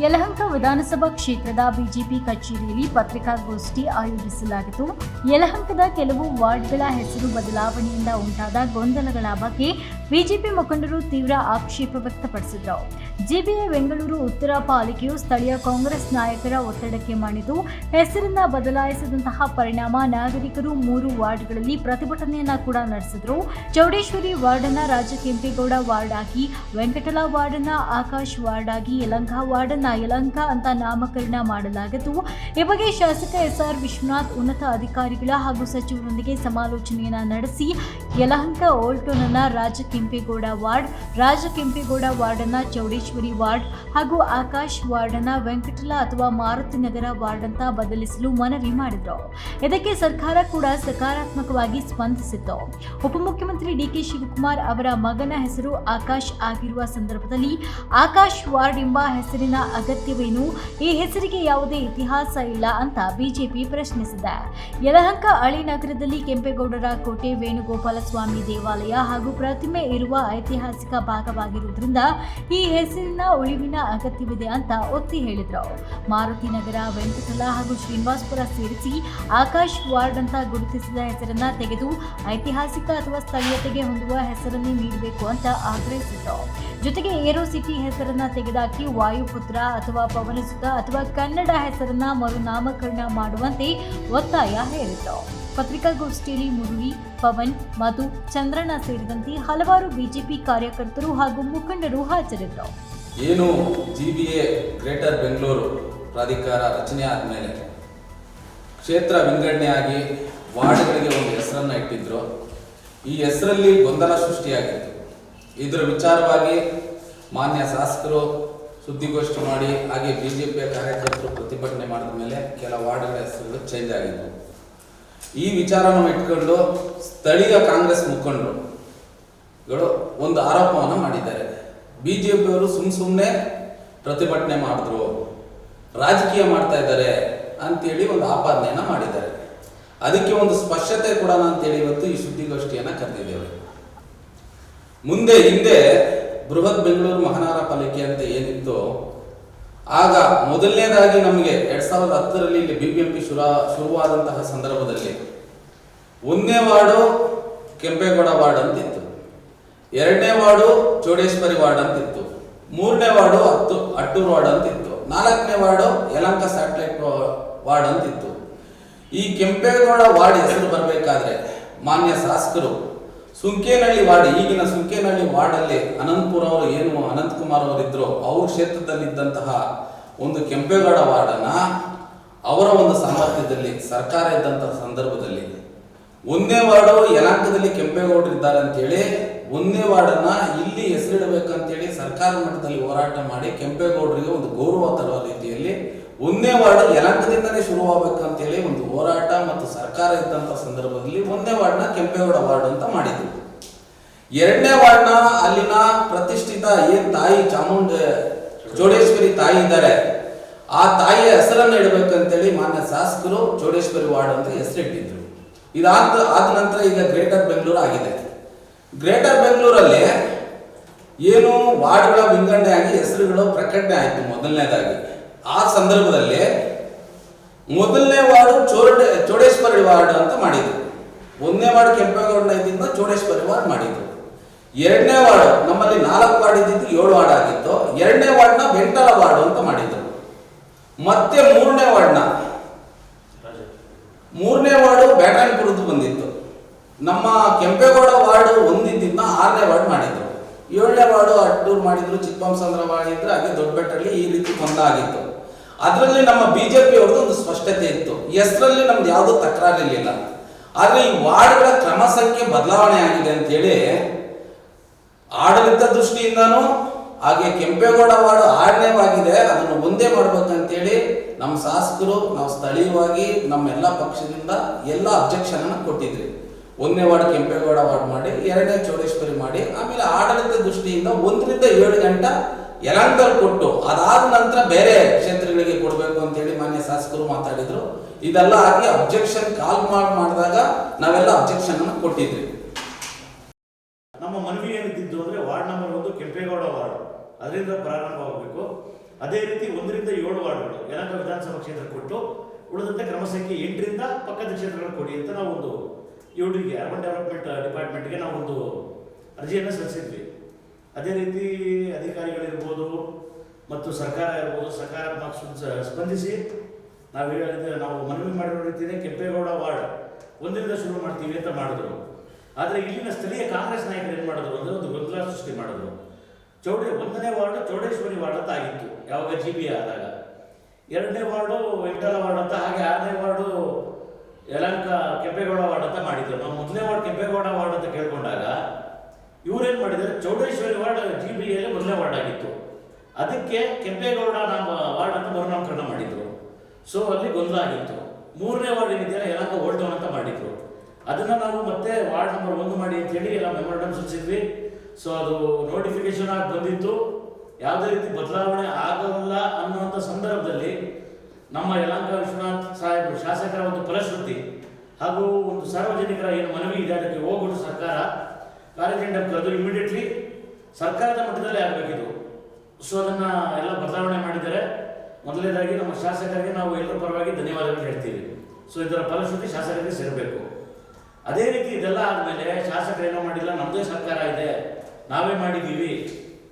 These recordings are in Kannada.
ಯಲಹಂಕ ವಿಧಾನಸಭಾ ಕ್ಷೇತ್ರದ ಬಿಜೆಪಿ ಕಚೇರಿಯಲ್ಲಿ ಪತ್ರಿಕಾಗೋಷ್ಠಿ ಆಯೋಜಿಸಲಾಗಿತ್ತು. ಯಲಹಂಕದ ಕೆಲವು ವಾರ್ಡ್ಗಳ ಹೆಸರು ಬದಲಾವಣೆಯಿಂದ ಉಂಟಾದ ಗೊಂದಲಗಳ ಬಗ್ಗೆ ಬಿಜೆಪಿ ಮುಖಂಡರು ತೀವ್ರ ಆಕ್ಷೇಪ ವ್ಯಕ್ತಪಡಿಸಿದರು. ಜಿಬಿಎ ಬೆಂಗಳೂರು ಉತ್ತರ ಪಾಲಿಕೆಯು ಸ್ಥಳೀಯ ಕಾಂಗ್ರೆಸ್ ನಾಯಕರ ಒತ್ತಡಕ್ಕೆ ಮಣಿದು, ಹೆಸರನ್ನ ಬದಲಾಯಿಸಿದಂತಹ ಪರಿಣಾಮ ನಾಗರಿಕರು ಮೂರು ವಾರ್ಡ್ಗಳಲ್ಲಿ ಪ್ರತಿಭಟನೆಯನ್ನ ಕೂಡ ನಡೆಸಿದ್ರು. ಚೌಡೇಶ್ವರಿ ವಾರ್ಡ್ ಅನ್ನ ರಾಜಕೆಂಪೇಗೌಡ ವಾರ್ಡ್ ಆಗಿ, ವೆಂಕಟಲ ವಾರ್ಡ್ ಅನ್ನ ಆಕಾಶ್ ವಾರ್ಡ್ ಆಗಿ, ಯಲಂಕ ವಾರ್ಡ್ ಅನ್ನ ಯಲಂಕ ಅಂತ ನಾಮಕರಣ ಮಾಡಲಾಗಿತ್ತು ಈ ಬಗ್ಗೆ ಶಾಸಕ ಎಸ್ ಆರ್ ವಿಶ್ವನಾಥ್ ಉನ್ನತ ಅಧಿಕಾರಿಗಳ ಹಾಗೂ ಸಚಿವರೊಂದಿಗೆ ಸಮಾಲೋಚನೆಯನ್ನ ನಡೆಸಿ, ಯಲಹಂಕ ಓಲ್ಟೋನ್ನ ರಾಜಕೆಂಪೇಗೌಡ ರಾಜ ಕೆಂಪೇಗೌಡ ವಾರ್ಡ್, ರಾಜ ಕೆಂಪೇಗೌಡ ವಾರ್ಡ್ ಅನ್ನ ಚೌಡೇಶ್ವರಿ ವಾರ್ಡ್ ಹಾಗೂ ಆಕಾಶ್ ವಾರ್ಡ್ ಅನ್ನ ವೆಂಕಟಲ ಅಥವಾ ಮಾರುತಿ ನಗರ ವಾರ್ಡ್ ಅಂತ ಬದಲಿಸಲು ಮನವಿ ಮಾಡಿದ್ರು. ಇದಕ್ಕೆ ಸರ್ಕಾರ ಕೂಡ ಸಕಾರಾತ್ಮಕವಾಗಿ ಸ್ಪಂದಿಸಿತ್ತು. ಉಪಮುಖ್ಯಮಂತ್ರಿ ಡಿಕೆ ಶಿವಕುಮಾರ್ ಅವರ ಮಗನ ಹೆಸರು ಆಕಾಶ್ ಆಗಿರುವ ಸಂದರ್ಭದಲ್ಲಿ, ಆಕಾಶ್ ವಾರ್ಡ್ ಎಂಬ ಹೆಸರಿನ ಅಗತ್ಯವೇನು? ಈ ಹೆಸರಿಗೆ ಯಾವುದೇ ಇತಿಹಾಸ ಇಲ್ಲ ಅಂತ ಬಿಜೆಪಿ ಪ್ರಶ್ನಿಸಿದೆ. ಯಲಹಂಕ ಅಳಿ ನಗರದಲ್ಲಿ ಕೆಂಪೇಗೌಡರ ಕೋಟೆ ವೇಣುಗೋಪಾಲ ಸ್ವಾಮಿ ದೇವಾಲಯ ಹಾಗೂ ಪ್ರತಿಮೆ ಇರುವ ಐತಿಹಾಸಿಕ ಭಾಗವಾಗಿರುವುದರಿಂದ ಈ ಹೆಸರಿನ ಉಳಿವಿನ ಅಗತ್ಯವಿದೆ ಅಂತ ಒತ್ತಿ ಹೇಳಿದರು. ಮಾರುತಿ ನಗರ, ವೆಂಕಟಲ ಹಾಗೂ ಶ್ರೀನಿವಾಸ್ಪುರ ಸೇರಿಸಿ ಆಕಾಶ್ ವಾರ್ಡ್ ಅಂತ ಗುರುತಿಸಿದ ಹೆಸರನ್ನ ತೆಗೆದು ಐತಿಹಾಸಿಕ ಅಥವಾ ಸ್ಥಳೀಯತೆಗೆ ಹೊಂದುವ ಹೆಸರನ್ನೇ ನೀಡಬೇಕು ಅಂತ ಆಗ್ರಹಿಸಿದ್ರು. ಜೊತೆಗೆ ಏರೋ ಸಿಟಿ ಹೆಸರನ್ನ ತೆಗೆದಾಕಿ ವಾಯುಪುತ್ರ ಅಥವಾ ಪವನಸುತ ಅಥವಾ ಕನ್ನಡ ಹೆಸರನ್ನ ಮರುನಾಮಕರಣ ಮಾಡುವಂತೆ ಒತ್ತಾಯ ಹೇಳಿತು. ಪತ್ರಿಕಾಗೋಷ್ಠಿಯಲ್ಲಿ ಮುರುಳಿ, ಪವನ್, ಮಧು, ಚಂದ್ರಣ್ಣ ಸೇರಿದಂತೆ ಹಲವಾರು ಬಿಜೆಪಿ ಕಾರ್ಯಕರ್ತರು ಹಾಗೂ ಮುಖಂಡರು ಹಾಜರಿದ್ದರು. ಏನು ಜಿಬಿಎ ಗ್ರೇಟರ್ ಬೆಂಗಳೂರು ಪ್ರಾಧಿಕಾರ ರಚನೆ ಆದಮೇಲೆ ಕ್ಷೇತ್ರ ವಿಂಗಡಣೆಯಾಗಿ ವಾರ್ಡ್ಗಳಿಗೆ ಒಂದು ಹೆಸರನ್ನು ಇಟ್ಟಿದ್ರು. ಈ ಹೆಸರಲ್ಲಿ ಗೊಂದಲ ಸೃಷ್ಟಿಯಾಗಿತ್ತು. ಇದರ ವಿಚಾರವಾಗಿ ಮಾನ್ಯ ಶಾಸಕರು ಸುದ್ದಿಗೋಷ್ಠಿ ಮಾಡಿ, ಹಾಗೆ ಬಿ ಜೆ ಪಿಯ ಕಾರ್ಯಕರ್ತರು ಪ್ರತಿಭಟನೆ ಮಾಡಿದ ಮೇಲೆ ಕೆಲ ವಾರ್ಡ್ಗಳ ಹೆಸರುಗಳು ಚೇಂಜ್ ಆಗಿದ್ವು. ಈ ವಿಚಾರವನ್ನು ಇಟ್ಕೊಂಡು ಸ್ಥಳೀಯ ಕಾಂಗ್ರೆಸ್ ಮುಖಂಡರುಗಳು ಒಂದು ಆರೋಪವನ್ನು ಮಾಡಿದ್ದಾರೆ. ಬಿ ಜೆ ಪಿಯವರು ಸುಮ್ ಸುಮ್ಮನೆ ಪ್ರತಿಭಟನೆ ಮಾಡಿದ್ರು, ರಾಜಕೀಯ ಮಾಡ್ತಾ ಇದ್ದಾರೆ ಅಂತೇಳಿ ಒಂದು ಆಪಾದನೆಯನ್ನು ಮಾಡಿದ್ದಾರೆ. ಅದಕ್ಕೆ ಒಂದು ಸ್ಪಷ್ಟತೆ ಕೊಡೋಣ ಅಂತೇಳಿ ಇವತ್ತು ಈ ಸುದ್ದಿಗೋಷ್ಠಿಯನ್ನು ಕರೆದಿದ್ದೇವೆ. ಮುಂದೆ ಹಿಂದೆ ಬೃಹತ್ ಬೆಂಗಳೂರು ಮಹಾನಗರ ಪಾಲಿಕೆ ಅಂತ ಏನಿತ್ತು, ಆಗ ಮೊದಲನೇದಾಗಿ ನಮಗೆ ಎರಡ್ ಸಾವಿರದ ಹತ್ತರಲ್ಲಿ ಇಲ್ಲಿ ಬಿ ಬಿ ಎಂ ಶುರು ಶುರುವಾದಂತಹ ಸಂದರ್ಭದಲ್ಲಿ ಒಂದನೇ ವಾರ್ಡು ಕೆಂಪೇಗೌಡ ವಾರ್ಡ್ ಅಂತಿತ್ತು, ಎರಡನೇ ವಾರ್ಡು ಚೋಡೇಶ್ವರಿ ವಾರ್ಡ್ ಅಂತಿತ್ತು, ಮೂರನೇ ವಾರ್ಡು ಹತ್ತು, ಅಟ್ಟೂರು ವಾರ್ಡ್ ಅಂತಿತ್ತು, ನಾಲ್ಕನೇ ವಾರ್ಡು ಯಲಂಕ ಸ್ಯಾಟಲೈಟ್ ವಾರ್ಡ್ ಅಂತಿತ್ತು. ಈ ಕೆಂಪೇಗೌಡ ವಾರ್ಡ್ ಹೆಸರು ಬರಬೇಕಾದ್ರೆ ಮಾನ್ಯ ಶಾಸಕರು ಸುಂಕೇನಹಳ್ಳಿ ವಾರ್ಡ್, ಈಗಿನ ಸುಂಕೇನಹಳ್ಳಿ ವಾರ್ಡಲ್ಲಿ ಅನಂತಪುರ ಅವರು ಏನು, ಅನಂತಕುಮಾರ್ ಅವರಿದ್ರು, ಅವ್ರ ಕ್ಷೇತ್ರದಲ್ಲಿದ್ದಂತಹ ಒಂದು ಕೆಂಪೇಗೌಡ ವಾರ್ಡನ್ನ ಅವರ ಒಂದು ಸಾಮರ್ಥ್ಯದಲ್ಲಿ, ಸರ್ಕಾರ ಇದ್ದಂತಹ ಸಂದರ್ಭದಲ್ಲಿ ಒಂದೇ ವಾರ್ಡು ಯಲಾಂಕದಲ್ಲಿ ಕೆಂಪೇಗೌಡರು ಇದ್ದಾರೆ ಅಂತೇಳಿ ಒಂದನೇ ವಾರ್ಡನ್ನ ಇಲ್ಲಿ ಹೆಸರಿಡಬೇಕಂತೇಳಿ ಸರ್ಕಾರ ಮಟ್ಟದಲ್ಲಿ ಹೋರಾಟ ಮಾಡಿ ಕೆಂಪೇಗೌಡರಿಗೆ ಒಂದು ಗೌರವ ತರುವ ರೀತಿಯಲ್ಲಿ ಒಂದನೇ ವಾರ್ಡ್ ಯಲಾಂಕದಿಂದಲೇ ಶುರುವಾಗಬೇಕಂತೇಳಿ ಒಂದು ಹೋರಾಟ ಮತ್ತು ಸರ್ಕಾರ ಇದ್ದಂಥ ಸಂದರ್ಭದಲ್ಲಿ ಒಂದನೇ ವಾರ್ಡ್ನ ಕೆಂಪೇಗೌಡ ವಾರ್ಡ್ ಅಂತ ಮಾಡಿದ್ರು. ಎರಡನೇ ವಾರ್ಡ್ನ ಅಲ್ಲಿನ ಪ್ರತಿಷ್ಠಿತ ಏನ್ ತಾಯಿ ಚಾಮುಂಡ ಜೋಡೇಶ್ವರಿ ತಾಯಿ ಇದ್ದಾರೆ, ಆ ತಾಯಿಯ ಹೆಸರನ್ನು ಇಡಬೇಕಂತೇಳಿ ಮಾನ್ಯ ಶಾಸಕರು ಜೋಡೇಶ್ವರಿ ವಾರ್ಡ್ ಅಂತ ಹೆಸರಿಟ್ಟಿದ್ರು. ಇದಾದ ಆದ ನಂತರ ಈಗ ಗ್ರೇಟರ್ ಬೆಂಗಳೂರು ಆಗಿದೆ. ಗ್ರೇಟರ್ ಬೆಂಗಳೂರಲ್ಲಿ ಏನು ವಾರ್ಡ್ಗಳ ವಿಂಗಡಣೆ ಆಗಿ ಹೆಸರುಗಳು ಪ್ರಕಟಣೆ ಆಯಿತು ಮೊದಲನೇದಾಗಿ. ಆ ಸಂದರ್ಭದಲ್ಲಿ ಮೊದಲನೇ ವಾರ್ಡ್ ಚೋರಡೆ, ಚೋಡೇಶ್ವರಿ ವಾರ್ಡ್ ಅಂತ ಮಾಡಿದ್ರು. ಒಂದನೇ ವಾರ್ಡ್ ಕೆಂಪೇಗೌಡ ಇದ್ದಿಂದ ಚೋಡೇಶ್ವರಿ ವಾರ್ಡ್ ಮಾಡಿದ್ರು. ಎರಡನೇ ವಾರ್ಡ್ ನಮ್ಮಲ್ಲಿ ನಾಲ್ಕು ವಾರ್ಡ್ ಇದ್ದಿದ್ದು ಏಳು ವಾರ್ಡ್ ಆಗಿತ್ತು. ಎರಡನೇ ವಾರ್ಡ್ನ ವೆಂಟಲ ವಾರ್ಡ್ ಅಂತ ಮಾಡಿದ್ರು. ಮತ್ತೆ ಮೂರನೇ ವಾರ್ಡ್ನ ಮೂರನೇ ವಾರ್ಡು ಕುಡಿದು ಬಂದಿತ್ತು. ನಮ್ಮ ಕೆಂಪೇಗೌಡ ವಾರ್ಡ್ ಒಂದಿದ್ದಿದ್ದ ಆರನೇ ವಾರ್ಡ್ ಮಾಡಿದ್ರು. ಏಳನೇ ವಾರ್ಡು ಅಟ್ಟೂರು ಮಾಡಿದ್ರು, ಚಿಕ್ಕಬಂಸಂದ್ರ ಮಾಡಿದ್ರು ಹಾಗೆ ದೊಡ್ಡಬೆಟ್ಟಲ್ಲಿ ಈ ರೀತಿ ಒಂದಾಗಿತ್ತು. ಅದರಲ್ಲಿ ನಮ್ಮ ಬಿಜೆಪಿ ಅವ್ರದ್ದು ಒಂದು ಸ್ಪಷ್ಟತೆ ಇತ್ತು. ಹೆಸರಲ್ಲಿ ನಮ್ದು ಯಾವುದೂ ತಕರಾರಿರಲಿಲ್ಲ. ಆದ್ರೆ ಈ ವಾರ್ಡ್ಗಳ ಕ್ರಮ ಸಂಖ್ಯೆ ಬದಲಾವಣೆ ಆಗಿದೆ ಅಂತೇಳಿ ಆಡಳಿತ ದೃಷ್ಟಿಯಿಂದನೂ ಹಾಗೆ ಕೆಂಪೇಗೌಡ ವಾರ್ಡ್ ಆಗಿದೆ ಅದನ್ನು ಒಂದೇ ಮಾಡ್ಬೇಕಂತೇಳಿ ನಮ್ಮ ಶಾಸಕರು, ನಾವು ಸ್ಥಳೀಯವಾಗಿ ನಮ್ಮ ಎಲ್ಲ ಪಕ್ಷದಿಂದ ಎಲ್ಲ ಅಬ್ಜೆಕ್ಷನ್ ಅನ್ನು ಕೊಟ್ಟಿದ್ರಿ. ಒಂದನೇ ವಾರ್ಡ್ ಕೆಂಪೇಗೌಡ ವಾರ್ಡ್ ಮಾಡಿ, ಎರಡನೇ ಚೌಡೇಶ್ವರಿ ಮಾಡಿ, ಆಮೇಲೆ ಆಡಳಿತ ದೃಷ್ಟಿಯಿಂದ ಒಂದರಿಂದ ಏಳು ಗಂಟೆ ಯಲಂಕಲ್ ಕೊಟ್ಟು ಅದಾದ ನಂತರ ಬೇರೆ ಕ್ಷೇತ್ರಗಳಿಗೆ ಕೊಡಬೇಕು ಅಂತೇಳಿ ಮಾನ್ಯ ಶಾಸಕರು ಮಾತಾಡಿದ್ರು. ಇದೆಲ್ಲ ಆಗಿ ಅಬ್ಜೆಕ್ಷನ್ ಕಾಲ್ ಮಾಡಿ, ಮಾಡಿದಾಗ ನಾವೆಲ್ಲ ಅಬ್ಜೆಕ್ಷನ್ ಅನ್ನು ಕೊಟ್ಟಿದ್ವಿ. ನಮ್ಮ ಮನವಿ ಏನಿದ್ದು ಅಂದ್ರೆ ವಾರ್ಡ್ ನಂಬರ್ ಒಂದು ಕೆಂಪೇಗೌಡ ವಾರ್ಡ್. ಅದರಿಂದ ಪ್ರಾರಂಭ ಆಗಬೇಕು ಅದೇ ರೀತಿ ಒಂದರಿಂದ ಏಳು ವಾರ್ಡ್ಗಳು ಯಲಂಕ ವಿಧಾನಸಭಾ ಕ್ಷೇತ್ರ ಕೊಟ್ಟು ಉಳಿದಂತೆ ಕ್ರಮ ಸಂಖ್ಯೆ ಎಂಟರಿಂದ ಪಕ್ಕದ ಕ್ಷೇತ್ರಗಳು ಕೊಡಿ ಅಂತ ನಾವು ಒಂದು ಇವರಿಗೆ ಅರ್ಬನ್ ಡೆವಲಪ್ಮೆಂಟ್ ಡಿಪಾರ್ಟ್ಮೆಂಟ್ಗೆ ನಾವು ಒಂದು ಅರ್ಜಿಯನ್ನು ಸಲ್ಲಿಸಿದ್ವಿ. ಅದೇ ರೀತಿ ಅಧಿಕಾರಿಗಳಿರ್ಬೋದು ಮತ್ತು ಸರ್ಕಾರ ಇರ್ಬೋದು ಸಕಾರಾತ್ಮಕ ಸ್ಪ- ಸ್ಪಂದಿಸಿ ನಾವು ಹೇಳಿದ್ರೆ ನಾವು ಮನವಿ ಮಾಡಿರೋ ರೀತಿಯೇ ಕೆಂಪೇಗೌಡ ವಾರ್ಡ್ ಒಂದರಿಂದ ಶುರು ಮಾಡ್ತೀವಿ ಅಂತ ಮಾಡಿದ್ರು. ಆದರೆ ಇಲ್ಲಿನ ಸ್ಥಳೀಯ ಕಾಂಗ್ರೆಸ್ ನಾಯಕರು ಏನು ಮಾಡಿದ್ರು ಅಂದರೆ ಒಂದು ಗೊಂದಲ ಸೃಷ್ಟಿ ಮಾಡಿದ್ರು. ಚೌಡೆ, ಒಂದನೇ ವಾರ್ಡ್ ಚೌಡೇಶ್ವರಿ ವಾರ್ಡ್ ಅಂತ ಆಗಿತ್ತು, ಯಾವಾಗ ಜಿ ಬಿ ಆದಾಗ. ಎರಡನೇ ವಾರ್ಡು ವೆಂಕಟಲ ವಾರ್ಡ್ ಅಂತ, ಹಾಗೆ ಆರನೇ ವಾರ್ಡು ಯಲಂಕ ಕೆಂಪೇಗೌಡ ವಾರ್ಡ್ ಅಂತ ಮಾಡಿದ್ರು. ನಾವು ಮೊದಲನೇ ವಾರ್ಡ್ ಕೆಂಪೇಗೌಡ ವಾರ್ಡ್ ಅಂತ ಕೇಳ್ಕೊಂಡಾಗ ಮಾಡಿದ್ದಾರೆ ಚೌಡೇಶ್ವರಿ ವಾರ್ಡ್ ಜಿ ಬಿ ಎಲ್ಲಿ ಮೊದಲೇ ವಾರ್ಡ್ ಆಗಿತ್ತು. ಅದಕ್ಕೆ ಕೆಂಪೇಗೌಡ ನಮ್ಮ ವಾರ್ಡ್ ಅಂತ ಮರುನಾಮಕರಣ ಮಾಡಿದ್ರು. ಸೊ ಅಲ್ಲಿ ಗೊಂದಲ ಆಗಿತ್ತು. ಮೂರನೇ ವಾರ್ಡ್ ಏನಿದೆಯಲ್ಲ ಯಲಂಕ ಓಲ್ಡ್ ಅಂತ ಮಾಡಿದ್ರು. ಅದನ್ನ ನಾವು ಮತ್ತೆ ವಾರ್ಡ್ ನಂಬರ್ ಒಂದು ಮಾಡಿ ಅಂತ ಹೇಳಿ ಎಲ್ಲ ಮೆಮೊರಂಡಮ್ ಸೂಚಿಸಿದ್ವಿ. ಸೊ ಅದು ನೋಟಿಫಿಕೇಶನ್ ಆಗಿ ಬಂದಿತ್ತು. ಯಾವುದೇ ರೀತಿ ಬದಲಾವಣೆ ಆಗಲ್ಲ ಅನ್ನುವಂಥ ಸಂದರ್ಭದಲ್ಲಿ ನಮ್ಮ ಯಲಾಂಕ ವಿಶ್ವನಾಥ್ ಸಾಹೇಬ್ ಶಾಸಕರ ಒಂದು ಫಲಶ್ರುತಿ ಹಾಗೂ ಒಂದು ಸಾರ್ವಜನಿಕರ ಏನು ಮನವಿ ಇದೆ, ಅದಕ್ಕೆ ಹೋಗ್ಬಿಟ್ಟು ಸರ್ಕಾರ. ಕಾರ್ಯಜೆಂಡ ಅದು ಇಮಿಡಿಯೇಟ್ಲಿ ಸರ್ಕಾರದ ಮಟ್ಟದಲ್ಲೇ ಆಗಬೇಕಿದು. ಸೊ ಅದನ್ನು ಎಲ್ಲ ಬದಲಾವಣೆ ಮಾಡಿದರೆ ಮೊದಲನೇದಾಗಿ ನಮ್ಮ ಶಾಸಕರಿಗೆ ನಾವು ಎಲ್ಲರ ಪರವಾಗಿ ಧನ್ಯವಾದಗಳು ಹೇಳ್ತೀವಿ. ಸೊ ಇದರ ಫಲಶ್ರುತಿ ಶಾಸಕರಿಗೆ ಸೇರಬೇಕು. ಅದೇ ರೀತಿ ಇದೆಲ್ಲ ಆದಮೇಲೆ ಶಾಸಕರು ಏನೋ ಮಾಡಿಲ್ಲ ನಮ್ಮದೇ ಸರ್ಕಾರ ಇದೆ, ನಾವೇ ಮಾಡಿದ್ದೀವಿ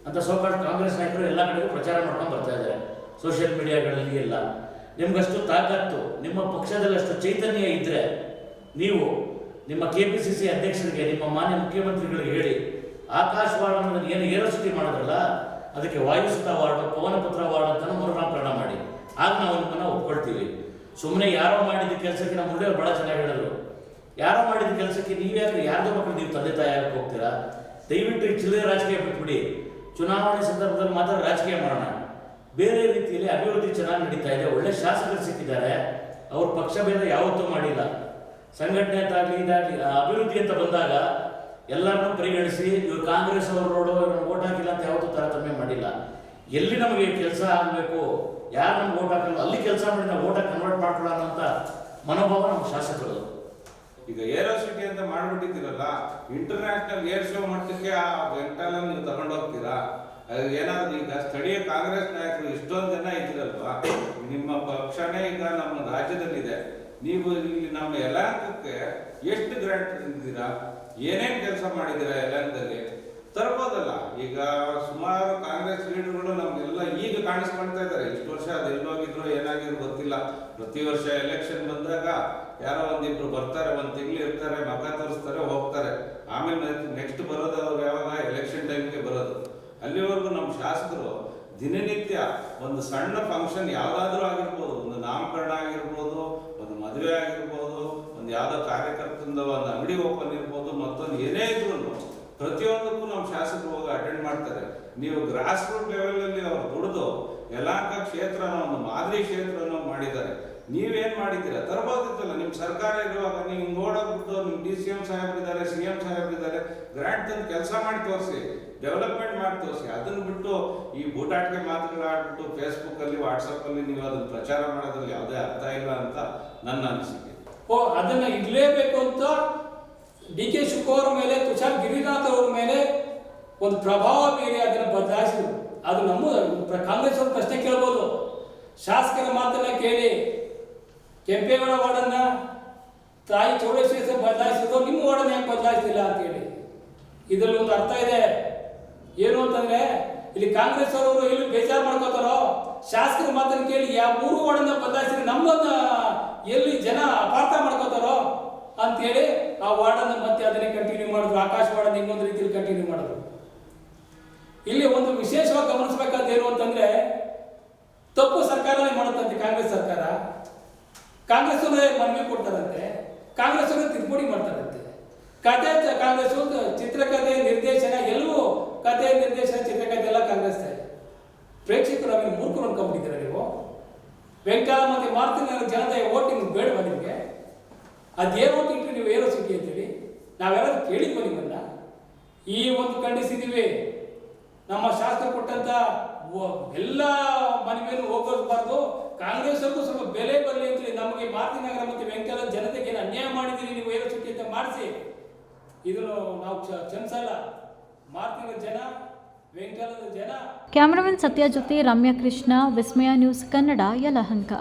ಅಂತ ಸೋಕಾಡ್ ಕಾಂಗ್ರೆಸ್ ನಾಯಕರು ಎಲ್ಲ ಕಡೆಗೂ ಪ್ರಚಾರ ಮಾಡ್ಕೊಂಡು ಬರ್ತಾ ಇದ್ದಾರೆ. ಸೋಷಿಯಲ್ ಮೀಡಿಯಾಗಳಲ್ಲಿ ಎಲ್ಲ. ನಿಮ್ಗಷ್ಟು ತಾಕತ್ತು, ನಿಮ್ಮ ಪಕ್ಷದಲ್ಲಿ ಅಷ್ಟು ಚೈತನ್ಯ ಇದ್ದರೆ ನೀವು ನಿಮ್ಮ ಕೆ ಪಿ ಸಿ ಸಿ ಅಧ್ಯಕ್ಷರಿಗೆ, ನಿಮ್ಮ ಮಾನ್ಯ ಮುಖ್ಯಮಂತ್ರಿಗಳಿಗೆ ಹೇಳಿ ಆಕಾಶ್ ವಾರ್ಡ್ ಅನ್ನೋದನ್ನ ಏನು ಏರೋಸಿಟಿ ಮಾಡಿದ್ರಲ್ಲ, ಅದಕ್ಕೆ ವಾಯುಸುತ ವಾರ್ಡ್ ಪವನಪುತ್ರ ವಾರ್ಡ್ ಅಂತ ಮರುನಾಮಕರಣ ಮಾಡಿ. ಆಗ ನಾವು ನಿಮ್ಮನ್ನ ಒಪ್ಕೊಳ್ತೀವಿ. ಸುಮ್ಮನೆ ಯಾರೋ ಮಾಡಿದ ಕೆಲಸಕ್ಕೆ ನಮ್ಮ ಹುಡುಗರು ಭಾಳ ಚೆನ್ನಾಗಿ ಹೇಳಿದ್ರು. ಯಾರೋ ಮಾಡಿದ ಕೆಲಸಕ್ಕೆ ನೀವ್ಯಾಕೆ ಯಾರ್ದೋ ಮಕ್ಕಳು, ನೀವು ತಂದೆ ತಾಯಿ ಆಗಕ್ಕೆ ಹೋಗ್ತೀರಾ? ದಯವಿಟ್ಟು ಚಿಲ್ಲರೆ ರಾಜಕೀಯ ಬಿಟ್ಬಿಡಿ. ಚುನಾವಣೆ ಸಂದರ್ಭದಲ್ಲಿ ಮಾತ್ರ ರಾಜಕೀಯ ಮಾಡೋಣ. ಬೇರೆ ರೀತಿಯಲ್ಲಿ ಅಭಿವೃದ್ಧಿ ಚೆನ್ನಾಗಿ ನಡೀತಾ ಇದೆ. ಒಳ್ಳೆ ಶಾಸಕರು ಸಿಕ್ಕಿದ್ದಾರೆ. ಅವ್ರ ಪಕ್ಷ ಬೇರೆ ಯಾವತ್ತೂ ಮಾಡಿಲ್ಲ. ಸಂಘಟನೆ ಅಂತಾಗಲಿ ಇದಾಗಲಿ ಅಭಿವೃದ್ಧಿ ಅಂತ ಬಂದಾಗ ಎಲ್ಲರನ್ನೂ ಪರಿಗಣಿಸಿ ಇವರು ಕಾಂಗ್ರೆಸ್ ಅವರು ರೋಡ್ ಇವ್ರನ್ನ ಓಟ್ ಹಾಕಿಲ್ಲ ಅಂತ ಯಾವತ್ತೂ ತಾರತಮ್ಯ ಮಾಡಿಲ್ಲ. ಎಲ್ಲಿ ನಮಗೆ ಕೆಲಸ ಆಗಬೇಕು, ಯಾರು ನಮ್ಗೆ ಓಟ್ ಹಾಕಲ್ಲ, ಅಲ್ಲಿ ಕೆಲಸ ಮಾಡಿ ನಾವು ಕನ್ವರ್ಟ್ ಮಾಡ್ಕೊಳ್ಳೋಣ ಅಂತ ಮನೋಭಾವ ನಮ್ಮ ಶಾಸಕರು ಈಗ ಏರೋ ಸಿಟಿ ಅಂತ ಮಾಡ್ಬಿಟ್ಟಿದ್ದೀರಲ್ಲ ಇಂಟರ್ನ್ಯಾಷನಲ್ ಏರ್ ಶೋ ಮಟ್ಟಕ್ಕೆ ಆ ವೆಂಟಲ್ ನೀವು ತಗೊಂಡು ಹೋಗ್ತೀರಾ? ಅದು ಏನಾದ್ರು ಈಗ ಸ್ಥಳೀಯ ಕಾಂಗ್ರೆಸ್ ನಾಯಕರು ಇಷ್ಟೊಂದು ಜನ ಇದ್ದೀರಲ್ವಾ? ನಿಮ್ಮ ಪಕ್ಷನೇ ಈಗ ನಮ್ಮ ರಾಜ್ಯದಲ್ಲಿದೆ. ನೀವು ಇಲ್ಲಿ ನಮ್ಮ ಯಲಾಂಕಕ್ಕೆ ಎಷ್ಟು ಗ್ರಾಂಟ್ ತಂದಿದ್ದೀರಾ? ಏನೇನ್ ಕೆಲಸ ಮಾಡಿದ್ದೀರಾ ಯಲಾಂಕದಲ್ಲಿ ತರ್ಬೋದಲ್ಲ. ಈಗ ಸುಮಾರು ಕಾಂಗ್ರೆಸ್ ಲೀಡರ್ಗಳು ನಮ್ಗೆಲ್ಲ ಈಗ ಕಾಣಿಸ್ಕೊಳ್ತಾ ಇದ್ದಾರೆ. ಇಷ್ಟು ವರ್ಷ ಅದು ಎಲ್ಲೋಗಿದ್ರು ಏನಾಗಿದ್ರು ಗೊತ್ತಿಲ್ಲ. ಪ್ರತಿ ವರ್ಷ ಎಲೆಕ್ಷನ್ ಬಂದಾಗ ಯಾರೋ ಒಂದಿಬ್ರು ಬರ್ತಾರೆ, ಒಂದು ತಿಂಗಳು ಇರ್ತಾರೆ ಮಗ ತರಿಸ್ತಾರೆ, ಹೋಗ್ತಾರೆ. ಆಮೇಲೆ ನೆಕ್ಸ್ಟ್ ಬರೋದು ಅವ್ರು ಯಾವಾಗ? ಎಲೆಕ್ಷನ್ ಟೈಮ್ಗೆ ಬರೋದು. ಅಲ್ಲಿವರೆಗೂ ನಮ್ಮ ಶಾಸಕರು ದಿನನಿತ್ಯ ಒಂದು ಸಣ್ಣ ಫಂಕ್ಷನ್ ಯಾವುದಾದ್ರೂ ಆಗಿರ್ಬೋದು, ಒಂದು ನಾಮಕರಣ ಆಗಿರ್ಬೋದು ಮದುವೆ ಆಗಿರ್ಬೋದು, ಒಂದು ಯಾವುದೋ ಕಾರ್ಯಕರ್ತಂದ ಒಂದು ಅಂಗಡಿ ಓಪನ್ ಇರ್ಬೋದು, ಮತ್ತೊಂದು ಏನೇ ಇದ್ರು ಪ್ರತಿಯೊಂದಕ್ಕೂ ನಮ್ಮ ಶಾಸಕರು ಹೋಗಿ ಅಟೆಂಡ್ ಮಾಡ್ತಾರೆ. ನೀವು ಗ್ರಾಸ್ ರೂಟ್ ಲೆವೆಲಲ್ಲಿ ಅವ್ರು ದುಡಿದು ಯಲಾಂಕ ಕ್ಷೇತ್ರನ ಒಂದು ಮಾದರಿ ಕ್ಷೇತ್ರನ ಮಾಡಿದ್ದಾರೆ. ನೀವೇನು ಮಾಡಿದ್ದೀರಾ? ತರಬಹುದಿತ್ತಲ್ಲ ನಿಮ್ಮ ಸರ್ಕಾರ ಇರುವಾಗ ನೀವು ನೋಡೋಗ್ಬಿಟ್ಟು ನಿಮ್ಮ ಡಿ ಸಿ ಎಂ ಸಾಹೇಬ್ರಿದ್ದಾರೆ, ಸಿ ಎಂ ಸಾಹೇಬ್ರಿದ್ದಾರೆ ಗ್ರ್ಯಾಂಡ್ ತಂದು ಕೆಲಸ ಮಾಡಿ ತೋರಿಸಿ. ಡೆವಲಪ್ಮೆಂಟ್ ಮಾಡಿ ತೋರಿಸಿ. ಅದನ್ನ ಬಿಟ್ಟು ಈ ಬೂಟಾಟಿಕೆ ಮಾತುಗಳು ಆಡ್ಬಿಟ್ಟು ಫೇಸ್ಬುಕ್ ಅಲ್ಲಿ ವಾಟ್ಸಪ್ ಅಲ್ಲಿ ನೀವು ಅದನ್ನ ಪ್ರಚಾರ ಮಾಡೋದ್ರಲ್ಲಿ ಯಾವುದೇ ಅರ್ಥ ಇಲ್ಲ ಅಂತ ನನ್ನ ಅನಿಸಿಕೆ. ಓ, ಅದನ್ನ ಇಡಲೇಬೇಕು ಅಂತ ಡಿ ಕೆ ಶಿವಕುಮಾರ್ ಮೇಲೆ, ತುಷಾರ್ ಗಿರಿನಾಥ್ ಅವ್ರ ಮೇಲೆ ಒಂದು ಪ್ರಭಾವ ಬೀರಿ ಅದನ್ನ ಬದಲಾಯಿಸಿದ್ರು. ಅದು ನಮ್ಮ ಕಾಂಗ್ರೆಸ್ ಅವ್ರ ಪ್ರಶ್ನೆ ಕೇಳ್ಬೋದು. ಶಾಸಕರ ಮಾತನ್ನ ಕೇಳಿ, ಕೆಂಪೇಗೌಡ ವಾರ್ಡನ್ನ ತಾಯಿ ಚೌಡೇಶ್ವರಿ ಬದಲಾಯಿಸಿದ್ರು, ನಿಮ್ಮ ವಾರ್ಡನ್ ಯಾಕೆ ಬದಲಾಯಿಸಿಲ್ಲ ಅಂತ ಹೇಳಿ. ಇದರಲ್ಲಿ ಒಂದು ಅರ್ಥ ಇದೆ. ಏನು ಅಂತಂದ್ರೆ, ಇಲ್ಲಿ ಕಾಂಗ್ರೆಸ್ ಅವರು ಇಲ್ಲಿ ಬೇಜಾರು ಮಾಡ್ಕೋತಾರೋ, ಶಾಸಕರ ಮಾತನ್ನು ಕೇಳಿ ಯಾವ ಮೂರು ವಾರ್ಡನ್ನ ಬದಲಾಯಿಸಿದ್ರೆ ನಮ್ಮನ್ನ ಎಲ್ಲಿ ಜನ ಅಪಾರ್ಥ ಮಾಡ್ಕೋತಾರೋ ಅಂತೇಳಿ ಆ ವಾರ್ಡನ್ನು ಮತ್ತೆ ಅದನ್ನೇ ಕಂಟಿನ್ಯೂ ಮಾಡಿದ್ರು. ಆಕಾಶ ವಾರ್ಡನ್ನ ಇನ್ನೊಂದು ರೀತಿಯಲ್ಲಿ ಕಂಟಿನ್ಯೂ ಮಾಡಿದ್ರು. ಇಲ್ಲಿ ಒಂದು ವಿಶೇಷವಾಗಿ ಗಮನಿಸಬೇಕಾದ ಏನು ಅಂತಂದ್ರೆ, ತಪ್ಪು ಸರ್ಕಾರನೇ ಮಾಡುತ್ತಂತೆ ಕಾಂಗ್ರೆಸ್ ಸರ್ಕಾರ. ಕಾಂಗ್ರೆಸ್ ಅವರೇ ಮನವಿ ಕೊಡ್ತಾರಂತೆ. ಕಾಂಗ್ರೆಸ್ ಅವರು ತಿದ್ದುಪಡಿ ಮಾಡ್ತಾರಂತೆ. ಕತೆ ಕಾಂಗ್ರೆಸ್ ಚಿತ್ರಕಥೆ, ನಿರ್ದೇಶನ ಎಲ್ಲವೂ ಕತೆ ನಿರ್ದೇಶನ ಚಿತ್ರಕಥೆ ಎಲ್ಲ ಕಾಂಗ್ರೆಸ್ ಪ್ರೇಕ್ಷಕರು ಅನ್ಕೊಂಡ್ಬಿಟ್ಟಿದ್ದೀರಾ ನೀವು? ವೆಂಕಟ ಮತ್ತು ಮಾರ್ತಿನ ಜನತೆಯ ಓಟಿಂಗ್ ಬೇಡವಾ ನಿಮಗೆ? ಅದೇನು ಇಟ್ಟು ನೀವು ಏನೋ ಸುದ್ದಿ ಅಂತೀರಿ ನಾವೆಲ್ಲರೂ ಕೇಳಿದ್ವ ನಿಮ್ಮನ್ನ? ಈ ಒಂದು ಖಂಡಿಸಿದ್ದೀವಿ. ನಮ್ಮ ಶಾಸ್ತ್ರ ಕೊಟ್ಟಂತ ಎಲ್ಲ ಮನವಿಯನ್ನು ಹೋಗೋದ್ಬಾರ್ದು ಕಾಂಗ್ರೆಸ್ ಅವ್ರಿಗೂ ಸ್ವಲ್ಪ ಬೆಲೆ ಬರಲಿ ಅಂತೇಳಿ ನಮಗೆ ಮಾರ್ತಿನಗರ ಮತ್ತು ವೆಂಕಯ್ಯ ಜನತೆಗೆ ಅನ್ಯಾಯ ಮಾಡಿದ್ದೀರಿ ನೀವು ಏನೋ ಸುದ್ದಿ ಅಂತ ಮಾಡಿಸಿ. ಇದನ್ನು ನಾವು ಚ- ಮಾರ್ತಿನ ಜನ ಕ್ಯಾಮರಾಮನ್ ಸತ್ಯ ಜೊತೆ ರಮ್ಯಾ ಕೃಷ್ಣ ವಿಸ್ಮಯ ನ್ಯೂಸ್ ಕನ್ನಡ ಯಲಹಂಕ.